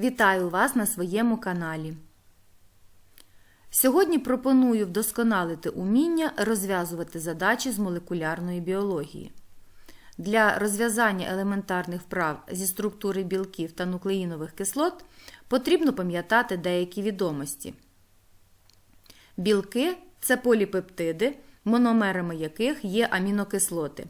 Вітаю вас на своєму каналі. Сьогодні пропоную вдосконалити уміння розв'язувати задачі з молекулярної біології. Для розв'язання елементарних вправ зі структури білків та нуклеїнових кислот потрібно пам'ятати деякі відомості. Білки це поліпептиди, мономерами яких є амінокислоти.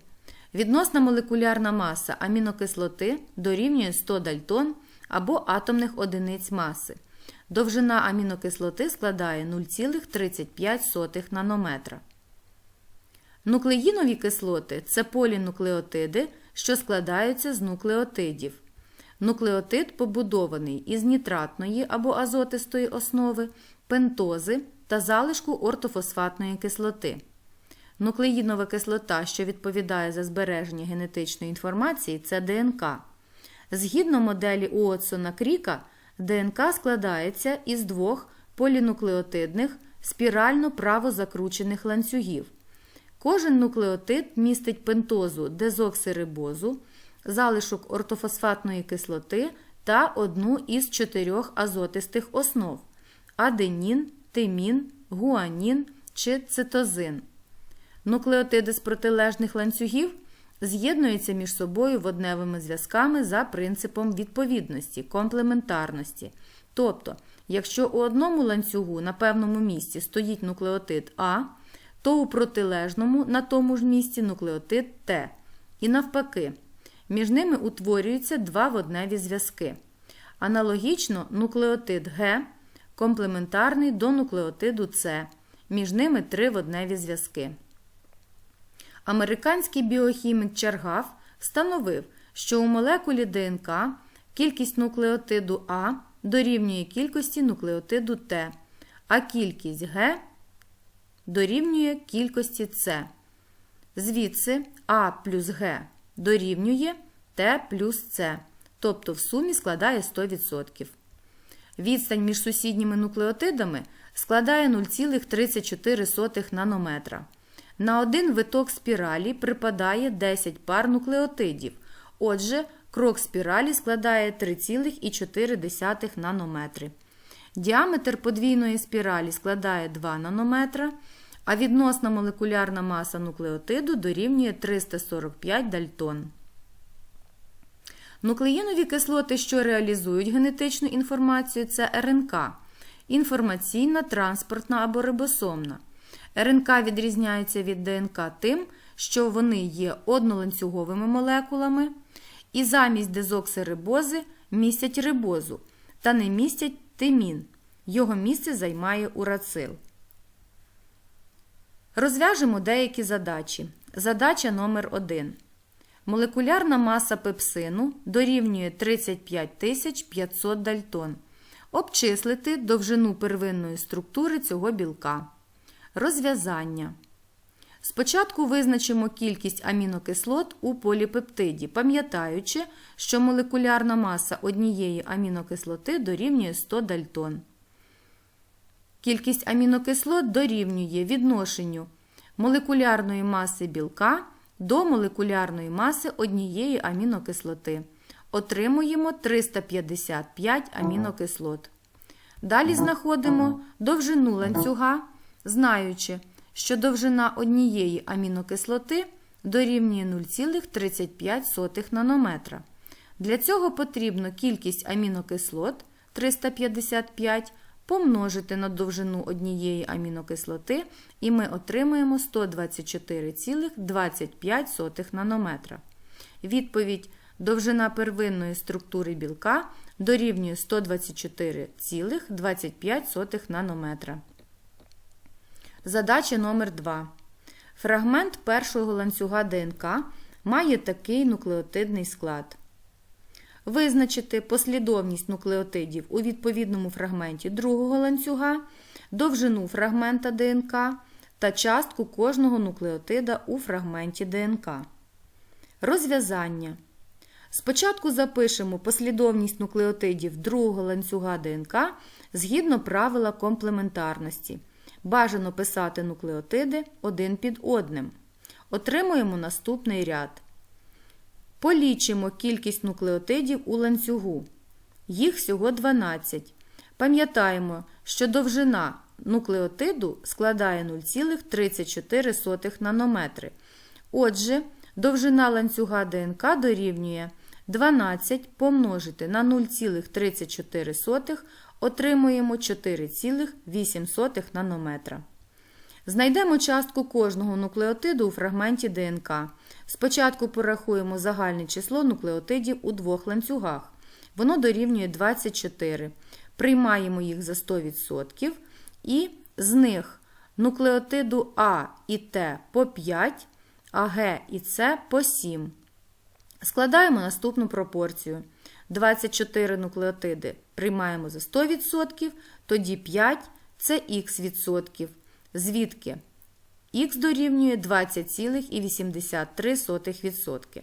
Відносна молекулярна маса амінокислоти дорівнює 100 дальтон або атомних одиниць маси. Довжина амінокислоти складає 0,35 нанометра. Нуклеїнові кислоти це полінуклеотиди, що складаються з нуклеотидів. Нуклеотид побудований із нітратної або азотистої основи, пентози та залишку ортофосфатної кислоти. Нуклеїнова кислота, що відповідає за збереження генетичної інформації, це ДНК. Згідно моделі Уотсона Кріка, ДНК складається із двох полінуклеотидних спірально правозакручених ланцюгів. Кожен нуклеотид містить пентозу дезоксирибозу, залишок ортофосфатної кислоти та одну із чотирьох азотистих основ аденін, тимін, гуанін чи цитозин. Нуклеотиди з протилежних ланцюгів з'єднуються між собою водневими зв'язками за принципом відповідності, комплементарності. Тобто, якщо у одному ланцюгу на певному місці стоїть нуклеотид А, то у протилежному на тому ж місці нуклеотид Т. І навпаки, між ними утворюються два водневі зв'язки. Аналогічно, нуклеотид Г комплементарний до нуклеотиду С. Між ними три водневі зв'язки. Американський біохімік Чаргав встановив, що у молекулі ДНК кількість нуклеотиду А дорівнює кількості нуклеотиду Т, а кількість Г дорівнює кількості С. Звідси А плюс Г дорівнює Т плюс С, тобто в сумі складає 100%. Відстань між сусідніми нуклеотидами складає 0,34 нанометра. На один виток спіралі припадає 10 пар нуклеотидів. Отже, крок спіралі складає 3,4 нанометри. Діаметр подвійної спіралі складає 2 нанометра, а відносна молекулярна маса нуклеотиду дорівнює 345 дальтон. Нуклеїнові кислоти, що реалізують генетичну інформацію, це РНК інформаційна, транспортна або рибосомна. РНК відрізняється від ДНК тим, що вони є одноланцюговими молекулами і замість дезоксирибози містять рибозу та не містять тимін. Його місце займає урацил. Розв'яжемо деякі задачі. Задача номер 1 Молекулярна маса пепсину дорівнює 35 500 дальтон. Обчислити довжину первинної структури цього білка. Розв'язання. Спочатку визначимо кількість амінокислот у поліпептиді, пам'ятаючи, що молекулярна маса однієї амінокислоти дорівнює 100 дальтон. Кількість амінокислот дорівнює відношенню молекулярної маси білка до молекулярної маси однієї амінокислоти. Отримуємо 355 амінокислот. Далі знаходимо довжину ланцюга, знаючи, що довжина однієї амінокислоти дорівнює 0,35 нанометра. Для цього потрібно кількість амінокислот 355 помножити на довжину однієї амінокислоти, і ми отримаємо 124,25 нанометра. Відповідь довжина первинної структури білка дорівнює 124,25 нанометра. Задача номер 2 Фрагмент першого ланцюга ДНК має такий нуклеотидний склад. Визначити послідовність нуклеотидів у відповідному фрагменті другого ланцюга, довжину фрагмента ДНК та частку кожного нуклеотида у фрагменті ДНК. Розв'язання. Спочатку запишемо послідовність нуклеотидів другого ланцюга ДНК згідно правила комплементарності. Бажано писати нуклеотиди один під одним. Отримуємо наступний ряд. Полічимо кількість нуклеотидів у ланцюгу. Їх всього 12. Пам'ятаємо, що довжина нуклеотиду складає 0,34 нанометри. Отже, довжина ланцюга ДНК дорівнює 12 помножити на 0,34 отримуємо 4,8 нанометра. Знайдемо частку кожного нуклеотиду у фрагменті ДНК. Спочатку порахуємо загальне число нуклеотидів у двох ланцюгах. Воно дорівнює 24. Приймаємо їх за 100% і з них нуклеотиду А і Т по 5, а Г і С по 7. Складаємо наступну пропорцію. 24 нуклеотиди приймаємо за 100%, тоді 5 це х відсотків. Звідки х дорівнює 20,83%.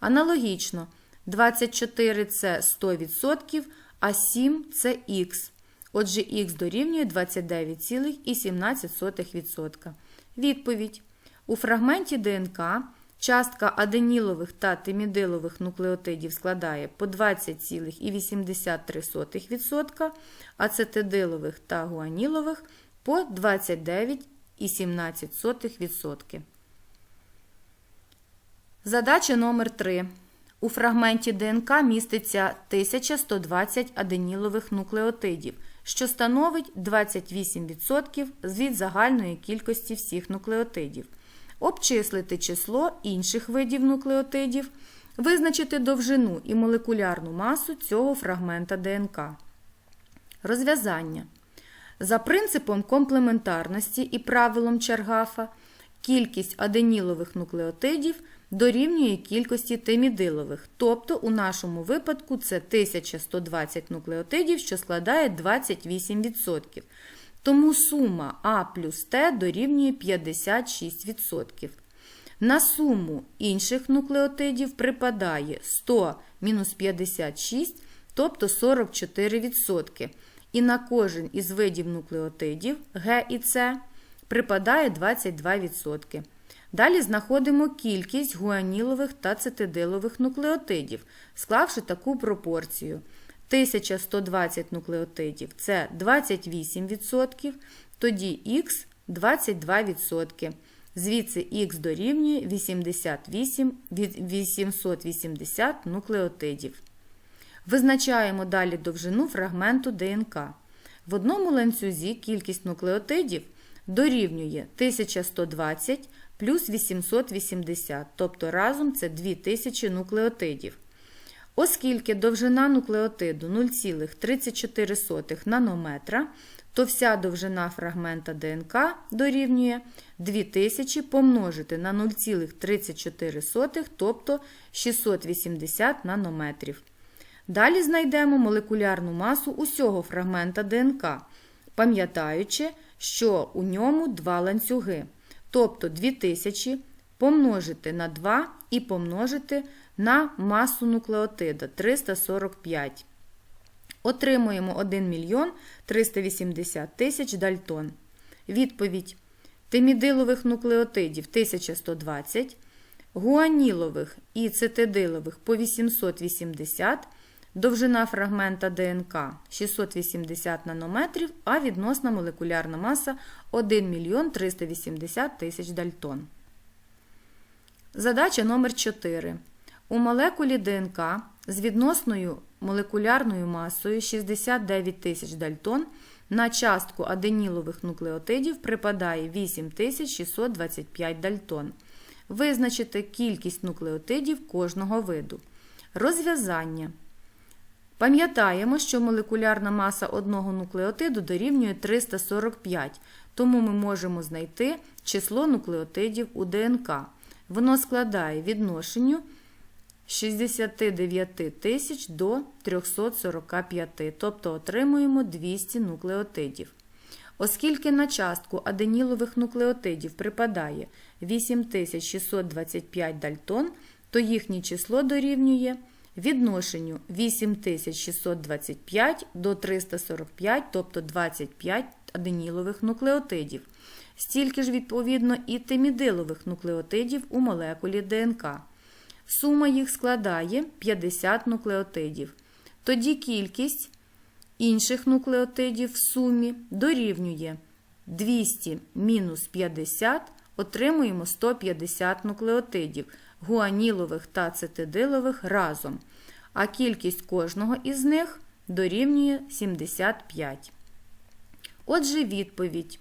Аналогічно, 24 це 100%, а 7 це х. Отже, х дорівнює 29,17%. Відповідь. У фрагменті ДНК частка аденілових та тимідилових нуклеотидів складає по 20,83%, ацетидилових та гуанілових по 29,17%. Задача номер 3. У фрагменті ДНК міститься 1120 аденілових нуклеотидів, що становить 28% від загальної кількості всіх нуклеотидів. Обчислити число інших видів нуклеотидів, визначити довжину і молекулярну масу цього фрагмента ДНК. Розв'язання. За принципом комплементарності і правилом Чаргафа, кількість аденілових нуклеотидів дорівнює кількості тимідилових, тобто у нашому випадку це 1120 нуклеотидів, що складає 28%. Тому сума А плюс Т дорівнює 56%. На суму інших нуклеотидів припадає 100 мінус 56, тобто 44%. І на кожен із видів нуклеотидів Г і С припадає 22%. Далі знаходимо кількість гуанілових та цитидилових нуклеотидів, склавши таку пропорцію. 1120 нуклеотидів це 28%, тоді х 22%. Звідси х дорівнює 88 880 нуклеотидів. Визначаємо далі довжину фрагменту ДНК. В одному ланцюзі кількість нуклеотидів дорівнює 1120 плюс 880, тобто разом це 2000 нуклеотидів. Оскільки довжина нуклеотиду 0,34 нанометра, то вся довжина фрагмента ДНК дорівнює 2000 помножити на 0,34, тобто 680 нанометрів. Далі знайдемо молекулярну масу усього фрагмента ДНК, пам'ятаючи, що у ньому два ланцюги. Тобто 2000 помножити на 2 і помножити на масу нуклеотида 345. Отримуємо 1 мільйон 380 тисяч дальтон. Відповідь: тимідилових нуклеотидів 1120, гуанілових і цитидилових по 880, довжина фрагмента ДНК 680 нанометрів, а відносна молекулярна маса 1 мільйон 380 тисяч дальтон. Задача номер 4. У молекулі ДНК з відносною молекулярною масою 69 тисяч дальтон на частку аденілових нуклеотидів припадає 8625 дальтон. Визначити кількість нуклеотидів кожного виду. Розв'язання. Пам'ятаємо, що молекулярна маса одного нуклеотиду дорівнює 345, тому ми можемо знайти число нуклеотидів у ДНК. Воно складає відношенню 69 тисяч до 345, тобто отримуємо 200 нуклеотидів. Оскільки на частку аденілових нуклеотидів припадає 8625 дальтон, то їхнє число дорівнює відношенню 8625 до 345, тобто 25 аденілових нуклеотидів. Стільки ж, відповідно, і тимідилових нуклеотидів у молекулі ДНК. Сума їх складає 50 нуклеотидів. тоді кількість інших нуклеотидів в сумі дорівнює 200 мінус 50, отримуємо 150 нуклеотидів гуанілових та цитидилових разом, а кількість кожного із них дорівнює 75. Отже, відповідь.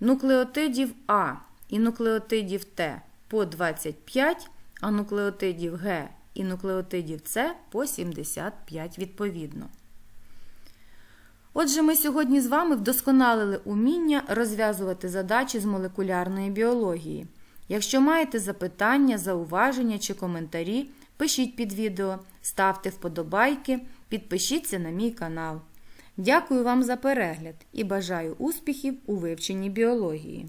Нуклеотидів А і нуклеотидів Т по 25, а нуклеотидів Г і нуклеотидів С по 75 відповідно. Отже, ми сьогодні з вами вдосконалили уміння розв'язувати задачі з молекулярної біології. Якщо маєте запитання, зауваження чи коментарі, пишіть під відео, ставте вподобайки, підпишіться на мій канал. Дякую вам за перегляд і бажаю успіхів у вивченні біології.